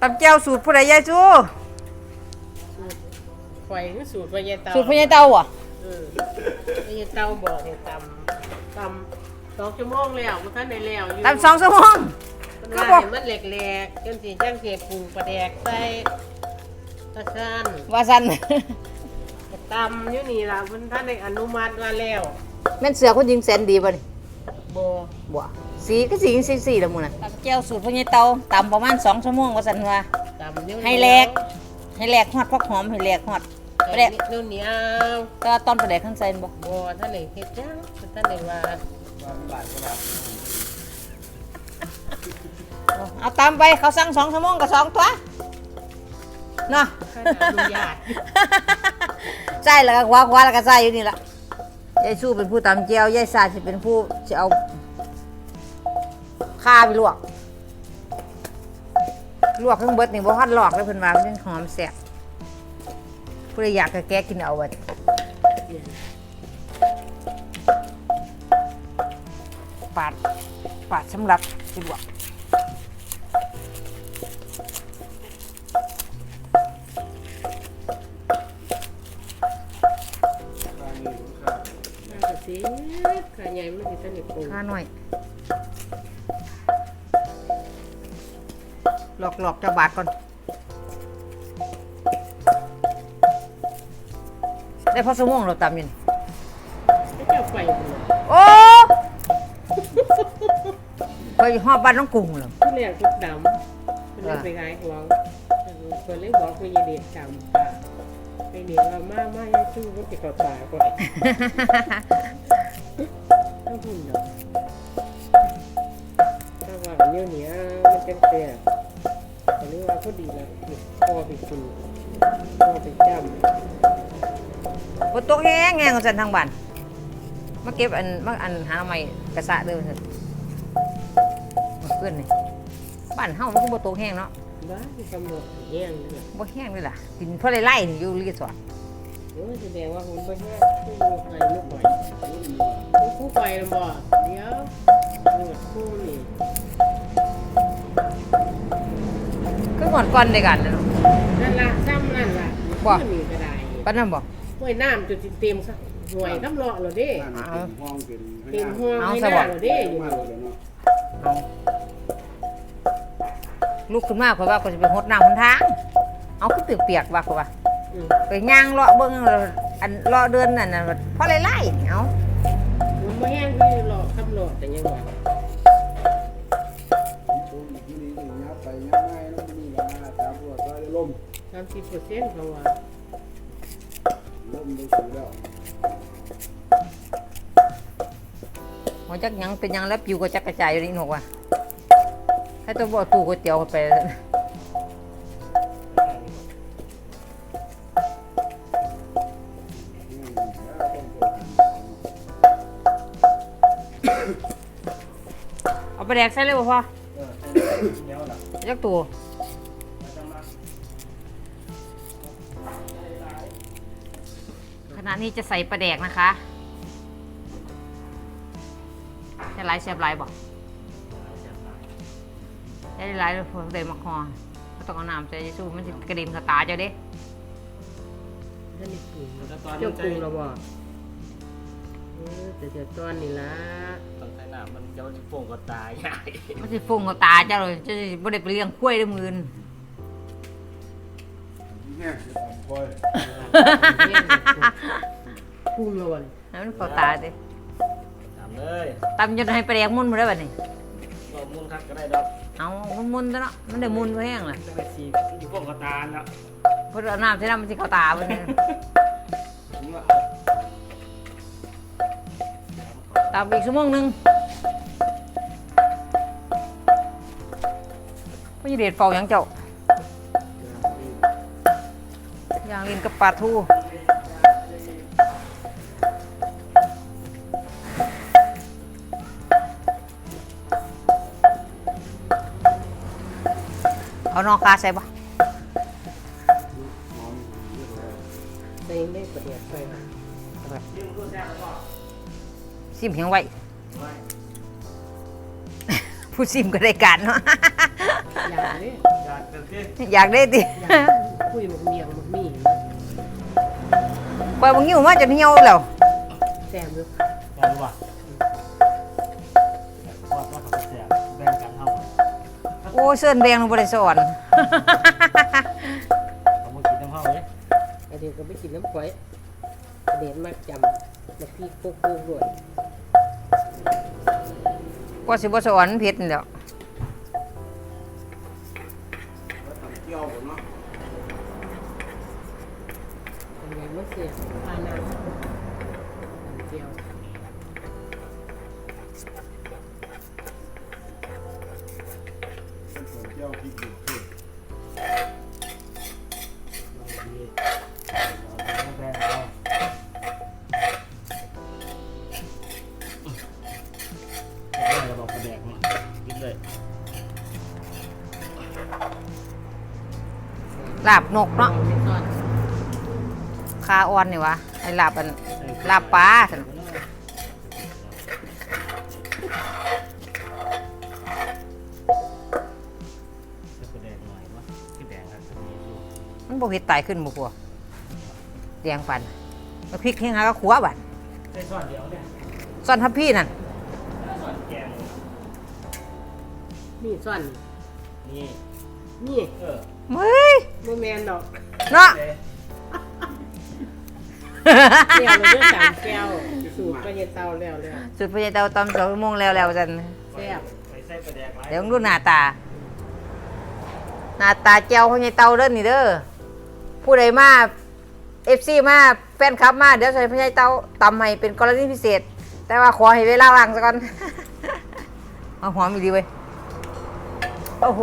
ตำแจ่วสูตรผู้ใดยายจูไฟคือสูตรพญาเตาสูตรพญาเต้าอะเออพญาเตาบอกให้ตำตำสองชั่วโมงแล้วมันท่านในแล้วอยู่ตำสองชั่วโมงมันก็ว่าบอกให้มันแหลกๆจนสิจังเสียปรุงปลาแดกใส่ตะซันว่าสันตำอยู่นี่ล่ะมันท่านในอนุมัติว่าแล้วแม่นเสือคนยิงแสนดีป่ะนี่ บ่บ่สีก็สีสีสีละมุนน่ะตำแจ่วสูตรพญาเต้าตำประมาณสองชั่วโมงว่าสันว่าตำนิ้วให้แหลกให้แหลกฮอดพักหอมให้แหลกฮอดปปลาระแดเดกกนิ้วเหนียวก็ตอนประเดกข้างใส่บ่บ่ท่านไหนเฮ็ดจังท่านไหนว่าเอาตามไปเขาสั่งสองชั่วโมงกับสองตัวเนาะข้าอนุญาตใช่แล้วก็คว้าคว้าแล้วก็ใส่อยู่นี่ละ ยายสู้เป็นผู้ตำเจียวยายซาสิเป็นผู้จะเอาข้าไปลวก ลวกเครื่องเบิดนี่บ่ฮอดหลอกเลยเพิ่นว่ามันเป็นหอมแซ่บผู้ใดอยากก็แกะกินเอาไว้ปาดปาดสำหรับสิลวกน่าจะสิขาใหญ่มันสิสนิทปูข้าหน่อย หลอกหลอกๆจ้าบาทก่อน ได้พอสมองเราตำอยินไม่เจ้าไฟบ่ล่โอ้ไปหอบบ้านน้องกุ้งเหรอที่แรกทุกดำเป็นเลยไปขายของเพิ่นเลยบอกว่าอย่าเด็ดดำ ป่าไปเดี๋ยวว่ามากมาอย่าสู้มันสิเข้าตาก่อนถ้าหุ่นเนาะถ้าว่าเนี้ยเนี้ยมันจังแซ่บก็เลยว่าพอดีแล้วพ่อไปกินพ่อไปจ้ำบนโต๊ะแห้งแห้งของฉันทางบ้านมาเก็บอันมาอันหาใหม่กระสะเดิมเถอะเพื่อนนี่บ้านเฮ้ามันก็บ่โต๊ะแห้งเนาะ บ้าที่กำหนดแย่งเลยบ่แห้งเลยล่ะกินเพราะไล่ๆนี่อยู่รีสอร์ทโอ้ยแสดงว่าผมไปแย่งคู่ไปลูกไปคู่ไปแล้วบ่เดี๋ยวหนวดคู่นี่คือก่อนก่อนได้กันนะเนาะนั่นล่ะซ้ำนั่นล่ะบ่คู่นี่ก็ได้ปานนั้นบ่ห้วยน้ำจุดเต็มซะห่วยน้ำเลาะเหรอเด้ห้องเป็นเต็มห้วงเอาไม่ซะน่าบ่เหรอเด้อยู่มากเลยเนาะเอา ลุกขึ้นมาข่อยว่าข่อยสิไปหดน้ำหนทาง เอาคือเปียกๆว่าข่อยว่าอืมไปย่างเลาะเบิ่งแล้วอันเลาะเดินนั่นน่ะเพราะไล่ๆนี่เอาผมไม่แห้งที่เลาะคำเลาะแต่ยังไงช่วงนี้นี่ยับไปยับง่ายเนาะนี่ละมาตามพวกซอยลมสามสิบเปอร์เซ็นต์เขาว่าลมได้สูแล้วหัวจักหยังเป็นหยังแล้วปิวก็จักกระจายอยู่นี่หนกว่า ให้ตัวบ่ตู้ก๋วยเตี๋ยวเข้าไปเอาไปแดกใส่เลยบ่พ่อเออเนียวล่ะจักตัวขณะนี้จะใส่ปลาแดกนะคะจะไลายเสียบไลายบอก ได้ไลายเลยเดี๋ยวมาคอก็ต้องเอาน้ำใส่สู้มันจะกระเด็นเข้าตาเจ้าเด้ท่านนี่ปรุงเจ้าปรุงเราบ่เออแต่เดี๋ยวตอนนี้ละตอนใส่น้ำมันจะมันโป่งก็ตายใหญ่มันจะฟุ้งเข้าตาเจ้าเลยจะบ่ได้ไปเลี้ยงกล้วยด้วยมือนแห้งสิตามคอยปรุงแล้วบ่ให้มันเข้าตาเด้ทำเลยตำจนให้ปลาแดกมุนมาได้แบบนี้ลอง มุนครับก็ได้ดอกเอามันมุนซะเนาะมันได้มุนไว้แห้งเลยจะไปสีอยู่โป่งก็ตายแล้วเพราะเอาน้ำใส่น้ำมันจะเข้าตาไปเนี่ยผมว่าตามอีกชั่วโมงหนึงพี่เดชเฝ้าหยังเจ้าย่างลินกับปลาทู เอานอกคาใส่ปะหอมเยอะเลยใส่ได้ประเดี๋ยวไปนะซิมเหียงไว้ ผู้ซิมก็ได้การเนาะอยากเนี่ยอยากจะเต้นอยากได้ติอยากคุยหมกเมียงหมกมีปล่อยมึงอยู่มาจนเหี่ยวแล้วแซมด้วยอยากรู้ป่ะ อ้ยเสื้อแดงลงบ่ได้สอนเขาบอกกินน้ำเท่าเลยแต่เดี๋ยวก็ไม่กินน้ำก๋วยเด็ดมากจำมาพี่โคกโคกด้วยกว่าสิบ่สอนเผ็ดนี่แหล้วเกี่ยวผมเนาะเป็นไงมันเสียปานาเดียว ลาบนกเนาะไม่ซ่อนคาอ่อนนี่วะไอ้ลาบอันลาบปลาซั่นจะกระแดกหน่อยวะกระแดกครับจะมีอยู่มันบ่เผ็ดตายขึ้นบ่กลัวแดงปันแล้วพริกแห้งหาก็ขัวบัดใส่ซ่อนเดียวเนี่ยซ่อนทับพี่นั่นซ่อนแกงนี่ซ่อนนี่นี่ เออ เฮ้ยโมแมนดอกเนาะเด้แก้วเราเลือกสามแก้วสูตรก็เย็นเตาแล้วแล้วสุดพญาเตาตำสองชั่วโมงแล้วแล้วจันแซ่บไปใส่กระแดกหลายเดี๋ยวมึงดูหน้าตา หน้าตาเจียวพญาเตาเด้อนี่เด้อผู้ใดมาเอฟซีมาแฟนคลับมาเดี๋ยวใส่พญาเตาตำให้เป็นกรณีพิเศษ แต่ว่าขอให้เวลาล้างซะก่อน เอาหอมอีกดีเว้ยโอ้โห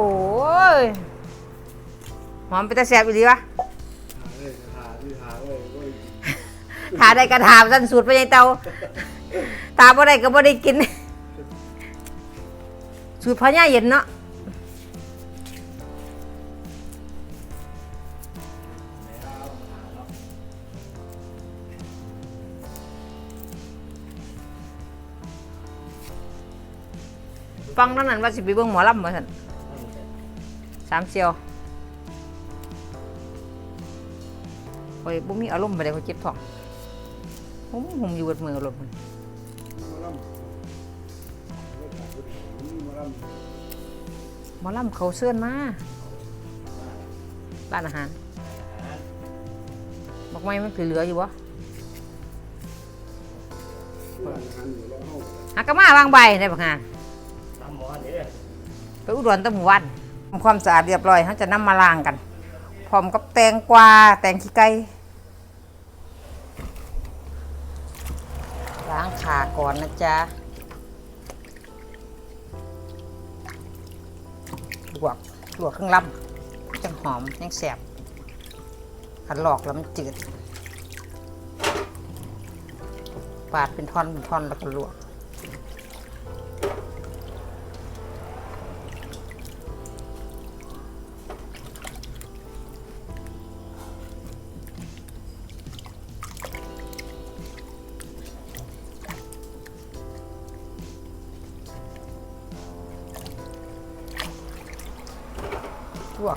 หอมเป็นตาแสบอีกดีวะหาเลยหาที่หาเลยเว้ยถาได้กระถามสั้นสูตรพญาเตาตาบ่ได้ก็บ่ได้กิน สูตรพญาเย็นเนาะฟังเท่านั้นว่าสิไปเบิ่งหมอลำมาสั่นสามเซียว โอ้ยบ่มีอารมณ์ไปเลยเขาเจ็บท้องผมผมอยู่เบมืออารมณ์มันมาล่ำไม่ขาดพุทธนี่มาล่ำหมอลำเขาเสื้อนมาร้านอาหารบอกไม่มันเหลืออยู่วะเพื่อนหันอยู่แล้วเฮาหากะมาบางใบได้บักงานตำหมอนี่ไปอุดรตะหมู่วันทำความสะอาดเรียบร้อยเขาจะนำมาล้างกัน พร้อมกับแตงกวาแตงขี้ไก่ล้างขาก่อนนะจ๊ะลวกลวกเครื่องลำจังหอมยังแสบขันหลอกแล้วมันจืด ปาดเป็นท่อนเป็นท่อนแล้วก็ลวก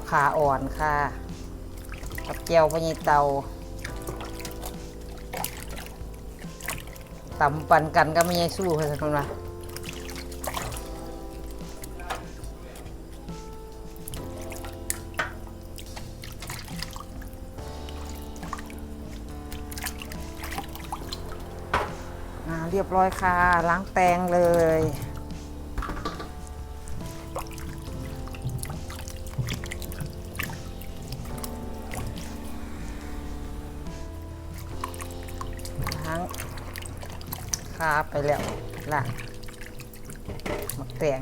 ขาอ่อนค่ะ กับเจียวพะยีเตาตำปันกันก็ไม่ยสู้ค่ะท่านว่าอ่าเรียบร้อยค่ะ ล้างแตงเลยาไปแล้วล่ะหมักแตง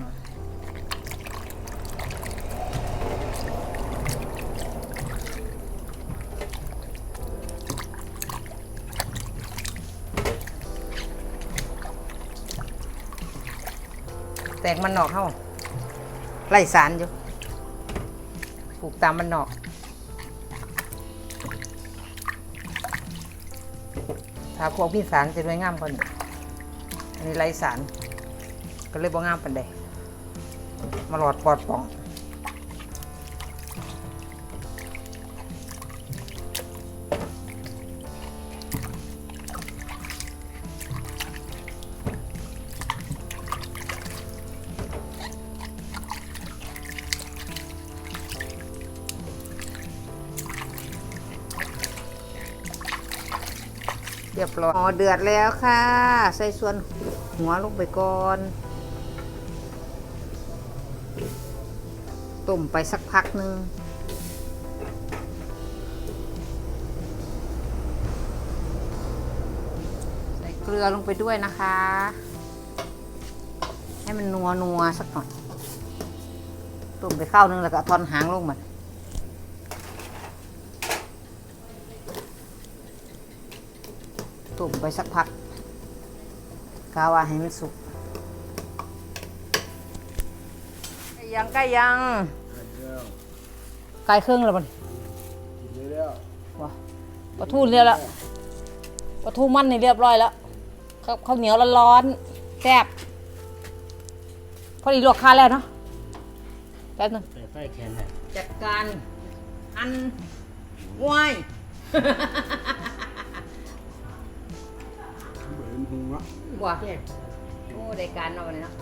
แตงมันนอกเข้าไล่สารอยู่ปลูกตามมันนอกถ้าพวกพี่สารจะด้วยงามกว่านี้ อันนี้ไรสาร ก็เลยบ่งามปันใดมาหลอดปอดป่องเรียบร้อยอ๋อเดือดแล้วค่ะ ใส่ส่วน หัวลงไปก่อนต้มไปสักพักหนึ่งใส่เกลือลงไปด้วยนะคะ ให้มันนัวนัวสักหน่อยต้มไปข้าวนึงแล้วก็ทอนหางลงมาต้มไปสักพัก กาว่าให้มันสุกใกล้ยังใกล้ยังแล้วใกล้ครึ่งแล้วมันกินได้แล้ววะปลาทูเรียบแล้วปลาทูมันนี่เรียบร้อยแล้วข้าวข้าวเหนียวร้อนๆแซ่บพอดีลวกข้าวแล้วเนาะแป๊บนึงแต่ไฟแคนไหนจัดการอันงวยเหมือนหุง อะว่าแก่โอ้ได้การเนาะวันนี้เนาะ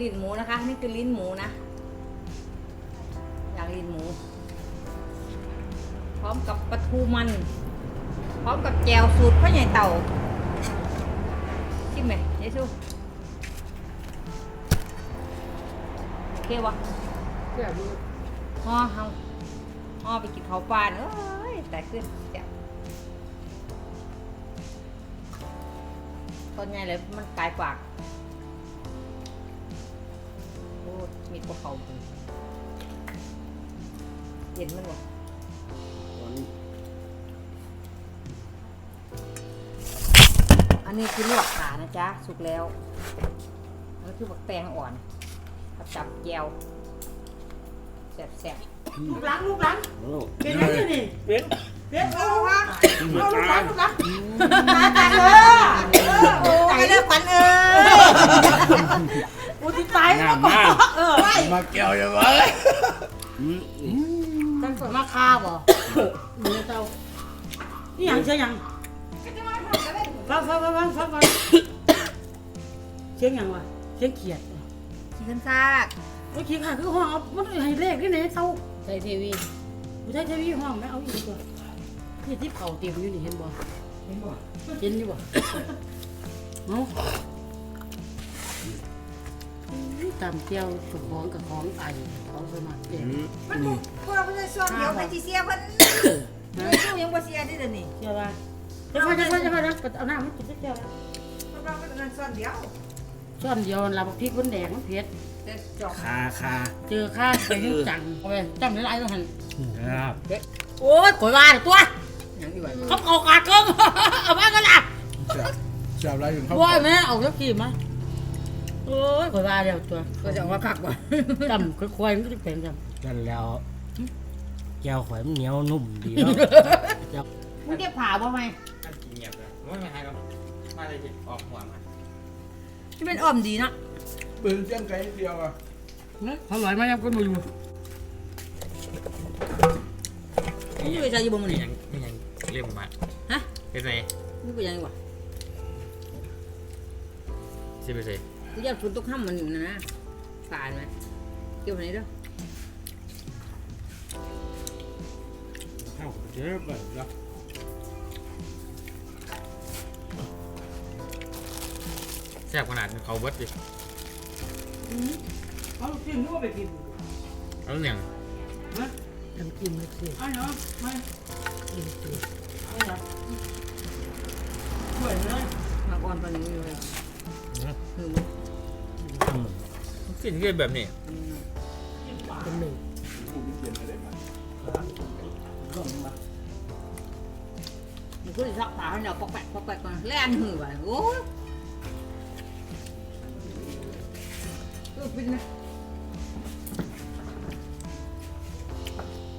ลิ้นหมูนะคะ นี่คือลิ้นหมูนะอย่างลิ้นหมู พร้อมกับปลาทูมัน พร้อมกับแจวสูตรพ่อใหญ่เต่าชิมไหมเยซูโอเควะแก่มือห่อเฮาห่อไปกินเขาวปลาเอ้ยแต่ขึ้นเจ้า ตอนไงเลยมันกลายปากโอ้ยมีตัวเขาเป็นเย็นมันวะตอนนี้อันนี้คือลวกขานะจ๊ะ สุกแล้วอันนี้คือบักแตงอ่อนกับจับแจวแซ่บลูกหลังลูกหลังโอ้เป็นยังไงนี่เป็น เป็นเอาลูกหลังเอาลูกหลังลูกหลังๆตายตายเออโอ้ยเลิกขวัญเอ้ยกูจะตายงามมากเออไม่มาแก้วยังไงตั้งแต่มาคาบ่เนื้อเต้านี่ยังเชียงยังฟังฟังฟังฟังฟังฟังเชียงยังวะเชียงเขียดขี้ขันซากเมื่อกี้ค่ะคือห้องเอามันให้เลขนี่เนี่ยเต้าใส่ทีวีผู้ชายทีวีห้องไม่เอาอีกตัว ที่ที่เผาเตรียมอยู่นี่เห็นบ่เห็นบ่เห็นอยู่บ่เนาะตามเจียวสุกของกับของไอของสมัครเด็กมันบุกพวกเราไม่ใช่ส่วนเดียวไปจีเสียเพิ่นไม่สู้ยังบ่เสียดิเดี๋ยวนี้เชื่อว่าจะพอจะพอจะพอจะเอาหน้ามันกินสักแก้วพวกเราเป็นนั่นส่วนเดียวช้อนเดียวลาบพริกมันแดงมันเผ็ดเด็ดจอกคาคาเจอข้าไปยุ่งจังเอาไปจำได้ไรต้องหันครับโอ้ยกดว่าตัว ยังอีกว่าเขาเอากาดเกิ้งเอาไปกันละแซ่บแซ่บอะไรอยู่เขาว่าแม่เอาสักกี่มาโอ้ยกดว่าเดียวตัวก็จะว่าคักว่าจำค่อยๆมันก็จะเป็นจำกันแล้วแก้วข่อยมันเหนียวนุ่มดีเนาะแก้วมึงเก็บผ่าบ่ไหมท่านกินเงียบเลยไม่มีใครหรอกมาเลยจิออกหัวมาที่เป็นอ้อมดีนะปืนเส้นไก่เดียวอะเขาลอยมายังก็มาอยู่มึงอยู่ใจอยู่บ่มึงนี่นี่ยังนี่ยัง เรียกมาฮะเป็นไงมึงไปยังไงวะสิไปใส่กูอยากฝนตกห้ำมันอยู่นะนะตายไหมเกี่ยวไหนเด้อข้าวเจ็บแบบแล้วแซ่บขนาดเขาเบิดดิเขากินก็ไปกินแล้วเนี่ยทำกินเลยสิไอ้เนาะไม่กินสิ นตอนนี้อยู่เลยคือมึงกินเรียแบบนี้เป็นหนึ่งมันก็จะสักตาให้เราปอกแปะปอกแปะก่อนแล่นหือไปโอ้ยก็เป็นนะ